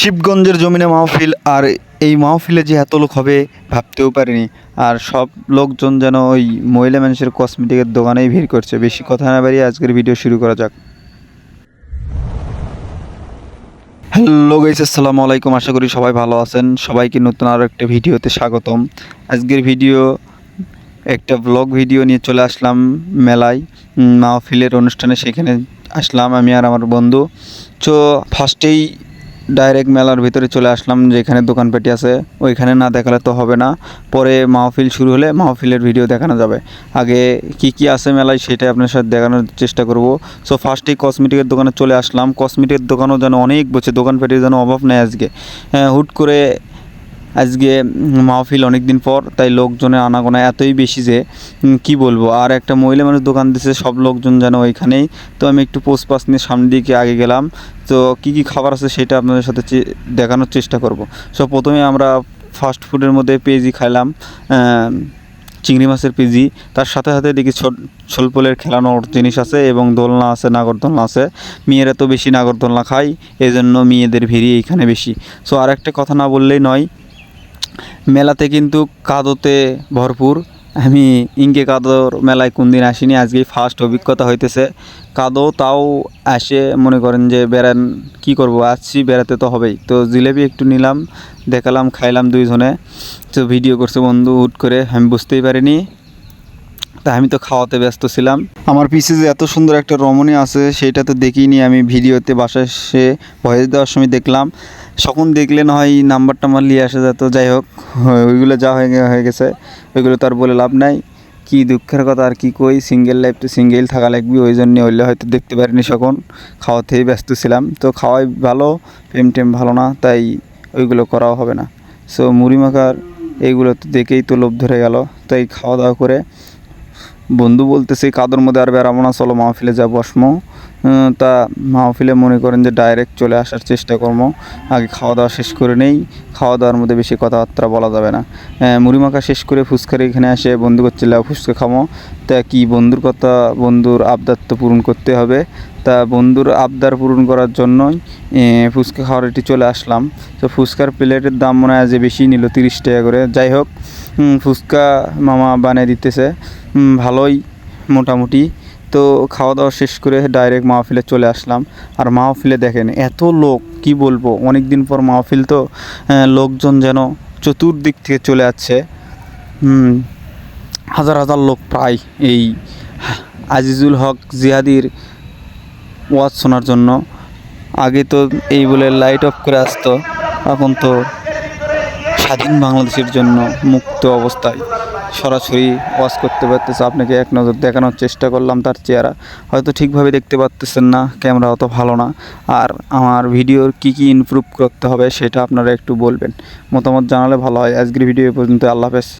শিবগঞ্জের জমিনে মাহফিল, আর এই মাহফিলে যে এত লোক হবে ভাবতেও পারিনি। আর সব লোকজন যেন ওই মহিলা মানুষের কসমেটিকের দোকানেই ভিড় করছে। বেশি কথা না বাড়িয়ে আজকের ভিডিও শুরু করা যাক। হ্যালো গাইস আসসালামু আলাইকুম। আশা করি সবাই ভালো আছেন। সবাইকে নতুন আরও একটা ভিডিওতে স্বাগতম। আজকের ভিডিও একটা ব্লগ ভিডিও নিয়ে চলে আসলাম মেলায়। মাহফিলের অনুষ্ঠানে সেখানে আসলাম আমি আর আমার বন্ধু। তো ফার্স্টেই ডাইরেক্ট মেলার ভিতরে চলে আসলাম যেখানে দোকানপাটি আছে। ওইখানে না দেখালে তো হবে না। পরে মাহফিল শুরু হলে মাহফিলের ভিডিও দেখানো যাবে। আগে কি কি আছে মেলায় সেটাই আপনার সাথে দেখানোর চেষ্টা করব। সো ফার্স্টেই কসমেটিকের দোকানে চলে আসলাম। কসমেটিকের দোকানও যেন অনেক বসে দোকানপাটির যেন অভাব নেই আজকে। হ্যাঁ, হুট করে আজকে মাহফিল অনেক দিন পর, তাই লোকজনের আনাগোনা এতই বেশি যে কি বলব? আর একটা মহিলা মানুষ দোকান দিচ্ছে সব লোকজন যেন ওইখানেই। তো আমি একটু পোস্ট পাস নিয়ে সামনের দিকে আগে গেলাম। তো কি কি খাবার আছে সেটা আপনাদের সাথে দেখানোর চেষ্টা করব। সো প্রথমে আমরা ফাস্ট ফুডের মধ্যে পেঁয়াজি খাইলাম চিংড়ি মাছের পেঁজি তার সাথে সাথে দেখি ছোলপোলের খেলানোর জিনিস আছে এবং দোলনা আছে, নাগরদোলনা আছে। মেয়েরা তো বেশি নাগরদোলনা খায় এই জন্য মেয়েদের ভিড়ই এইখানে বেশি। সো আর একটা কথা না বললেই নয় মেলাতে কিন্তু কাদোতে ভরপুর। আমি ইঙ্কে কাদর মেলায় কোন দিন আসিনি, আজকেই ফার্স্ট অভিজ্ঞতা হইতেছে। কাদো তাও আসে, মনে করেন যে বেড়ান কি করব, আসছি, বেড়াতে তো হবেই। তো জিলেবি একটু নিলাম, দেখালাম, খাইলাম দুইজনে। তো ভিডিও করছে বন্ধু হুট করে, আমি বুঝতেই পারিনি। তা আমি তো খাওয়াতে ব্যস্ত ছিলাম। আমার পিছে যে এত সুন্দর একটা রমণী আছে সেটা তো দেখিনি। আমি ভিডিওতে বাসায় এসে ভয়েস দেওয়ার সময় দেখলাম। তখন দেখলে না হয় নাম্বারটা আমার নিয়ে আসা যেত। যাই হোক ওইগুলো যা হয়ে হয়ে গেছে, ওইগুলো তো আর বলে লাভ নাই। কি দুঃখের কথা আর কি কই? সিঙ্গেল লাইফ তো সিঙ্গেল থাকা লাগবে, ওই জন্য হইলে হয়তো দেখতে পারিনি সকন খাওয়াতেই ব্যস্ত ছিলাম। তো খাওয়াই ভালো, প্রেম টেম ভালো না, তাই ওইগুলো করাও হবে না। সো মুড়ি মাখার এইগুলো তো দেখেই তো লোভ ধরে গেল। তাই খাওয়া দাওয়া করে বন্ধু বলতেছে কাদর মধ্যে আর বেড়াবো না চলো মাহফিলে যাব আসমো। তা মাহফিলে মনে করেন যে ডাইরেক্ট চলে আসার চেষ্টা করব। আগে খাওয়া দাওয়া শেষ করে নেই খাওয়া দাওয়ার মধ্যে বেশি কথাবার্তা বলা যাবে না। আহ, মুড়ি মাখা শেষ করে ফুচকার এখানে এসে বন্ধু করছে করছিল ফুচকা খামো। তা কি বন্ধুর কথা? বন্ধুর আবদার তো পূরণ করতে হবে। তা বন্ধুর আবদার পূরণ করার জন্যই ফুচকা খাওয়ার এটি চলে আসলাম। তো ফুচকার প্লেটের দাম মনে হয় যে বেশি নিল তিরিশ টাকা করে। যাই হোক ফুচকা মামা বানিয়ে দিতেছে। ভালোই মোটামুটি। তো খাওয়া দাওয়া শেষ করে ডাইরেক্ট মাহফিলে চলে আসলাম। আর মাহফিলে দেখেন, এত লোক, কি বলব? অনেক দিন পর মাহফিল তো লোকজন যেন চতুর্দিক থেকে চলে আসছে। হাজার হাজার লোক প্রায় এই আজিজুল হক জিহাদির ওয়াজ শোনার জন্য। আগে তো এই বলে লাইট অফ করে আসতো, এখন তো স্বাধীন বাংলাদেশের জন্য মুক্ত অবস্থায় সরাসরি ওয়াজ করতে পারতেছে। আপনাকে এক নজর দেখানোর চেষ্টা করলাম তার চেহারা। হয়তো ঠিকভাবে দেখতে পারতেছেন না ক্যামেরা অত ভালো না। আর আমার ভিডিওর কি কি ইমপ্রুভ করতে হবে সেটা আপনারা একটু বলবেন। মতামত জানালে ভালো হয়। আজকের ভিডিও পর্যন্ত। আল্লাহ হাফেজ।